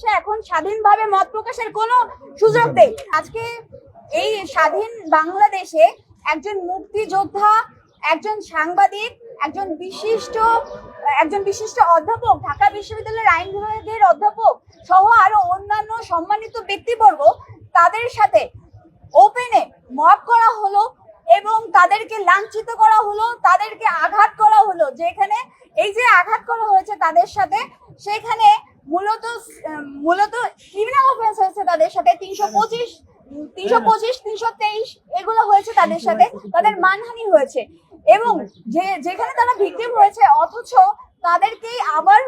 বাংলাদেশে এখন স্বাধীনভাবে মত প্রকাশের কোনো সুযোগ নেই। আজকে এই স্বাধীন বাংলাদেশে একজন মুক্তিযোদ্ধা, একজন সাংবাদিক, একজন বিশিষ্ট একজন বিশিষ্ট অধ্যাপক, ঢাকা বিশ্ববিদ্যালয়ের আইন বিভাগের অধ্যাপক সহ আরও অন্যান্য সম্মানিত ব্যক্তিবর্গ তাদের সাথে ওপেনে মব করা হলো এবং তাদেরকে লাঞ্ছিত করা হলো, তাদেরকে আঘাত করা হলো। যেখানে এই যে আঘাত করা হয়েছে তাদের সাথে, সেখানে মূলত মূলত ক্রিমিনাল অফেন্স হয়েছে তাদের সাথে। তিনশো পঁচিশ তিনশো পঁচিশ, তিনশো তেইশ এগুলো হয়েছে তাদের সাথে। তাদের মানহানি হয়েছে। এবং যে, যেখানে তারা ভিকটিম হয়েছে, অথচ তাদেরকেই আবার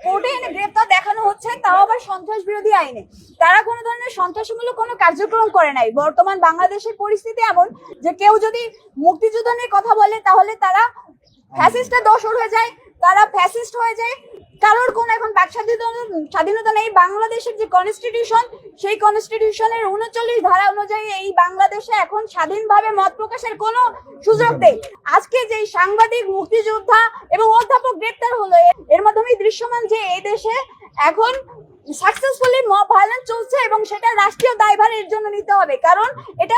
কোর্টে এনে গ্রেপ্তার দেখানো হচ্ছে, তাও আবার সন্ত্রাস বিরোধী আইনে। তারা কোনো ধরনের সন্ত্রাসমূলক কোনো কার্যক্রম করে নাই। বর্তমান বাংলাদেশের পরিস্থিতি এমন যে কেউ যদি মুক্তিযুদ্ধ নিয়ে কথা বলে, তাহলে তারা ফ্যাসিস্টের দোষর হয়ে যায় তারা ফ্যাসিস্ট হয়ে যায়। কারোর কোনো এখন বাক স্বাধীনতা নেই। বাংলাদেশের যে কনস্টিটিউশন সেই কনস্টিটিউশনের উনচল্লিশ ধারা অনুযায়ী এই বাংলাদেশে এখন স্বাধীনভাবে মত প্রকাশের কোনো সুযোগ নেই। আজকে যে সাংবাদিক, মুক্তিযোদ্ধা এবং অধ্যাপক গ্রেপ্তার হলো, এর মাধ্যমে দৃশ্যমান যে এই দেশে এখন সাকসেসফুলি মব ভায়োলেন্স সেটা রাষ্ট্রীয় দায়ভারের জন্য নিতে হবে। কারণ এটা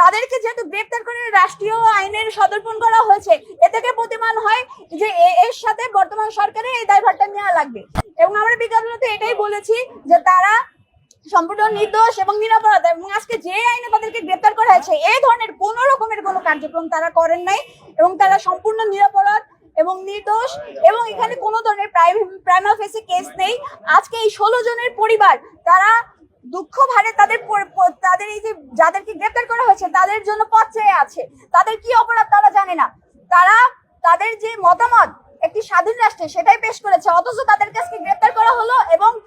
তাদেরকে যেহেতু গ্রেপ্তার করে রাষ্ট্রীয় আইনের সদর্পণ করা হয়েছে, এ থেকে প্রতিমান হয় যে এর সাথে বর্তমান সরকারের এই দায়ভারটা নেওয়া লাগবে। এবং আমরা বিজ্ঞাপনতে এটাই বলেছি যে তারা সম্পূর্ণ নির্দোষ এবং নিরাপরাধ এবং আজকে যে আইনে তাদেরকে গ্রেপ্তার করা হয়েছে, এই ধরনের কোনো রকমের কোনো কার্যক্রম তারা করেন নাই এবং তারা সম্পূর্ণ নিরাপরাধ এবং নির্দোষ এবং এখানে কোনো ধরনের প্রাইম ফেসি কেস নেই। আজকে এই ষোলো জনের পরিবার তারা দুঃখ ভারে তাদের তাদের এই যে যাদেরকে গ্রেপ্তার করা হয়েছে, তাদের জন্য পথ চেয়ে আছে। তাদের কি অপরাধ তারা জানে না। তারা তাদের যে মতামত একটি স্বাধীন রাষ্ট্রে, সেটাই পেশ করেছে। অথচ তাদের কাছে গ্রেপ্তার করা হলো এবং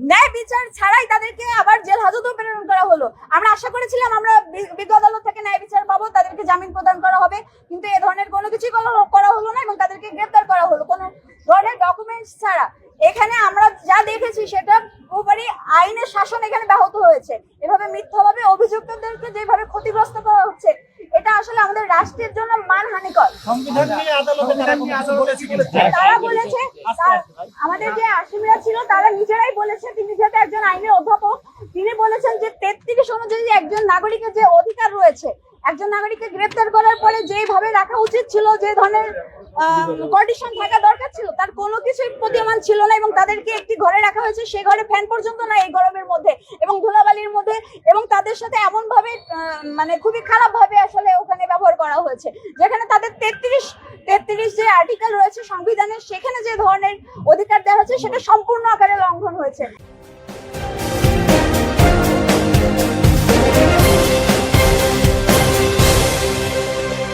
ন্যায় বিচার ছাড়াই তাদেরকে আবার জেল হাজতেও প্রেরণ করা হলো। আমরা আশা করেছিলাম আমরা বিজ্ঞ আদালত থেকে ন্যায় বিচার পাবো, তাদেরকে জামিন প্রদান করা হবে। কিন্তু এ ধরনের কোনো কিছুই করা- হলো না এবং তাদেরকে গ্রেপ্তার করা হলো। কোনো ধরনের ডকুমেন্টস ছাড়া। এখানে আমরা যা দেখেছি, সেটা পুরোপুরি আইনের শাসন এখানে হয়েছে। এভাবে মিথ্যাভাবে অভিযুক্তদেরকে যেভাবে ক্ষতিগ্রস্ত করা হচ্ছে এটা আসলে আমাদের রাষ্ট্রের জন্য মানহানিকর। সংবিধান তারা বলেছে আমাদের যে আসামিরা ছিল তারা নিজেরাই বলেছে তিনি যেহেতু একজন আইনের অধ্যাপক তিনি বলেছেন যে তেত্রিশ অনুযায়ী একজন নাগরিকের যে অধিকার রয়েছে একজন নাগরিককে গ্রেপ্তার করার পরে যেভাবে রাখা উচিত ছিল যে ধরনের কন্ডিশন থাকা দরকার ছিল। তার কোনো কিছুই প্রতীয়মান ছিল না এবং তাদেরকে একটি ঘরে রাখা হয়েছে। সে ঘরে ফ্যান পর্যন্ত না এই গরমের মধ্যে। এবং ধুলাবালির মধ্যে এবং তাদের সাথে এমন ভাবে মানে খুবই খারাপ ভাবে আসলে ওখানে ব্যবহার করা হয়েছে। যেখানে তাদের তেত্রিশ তেত্রিশ যে আর্টিকেল রয়েছে সংবিধানের সেখানে যে ধরনের অধিকার দেওয়া হয়েছে সেটা সম্পূর্ণ আকারে লঙ্ঘন হয়েছে।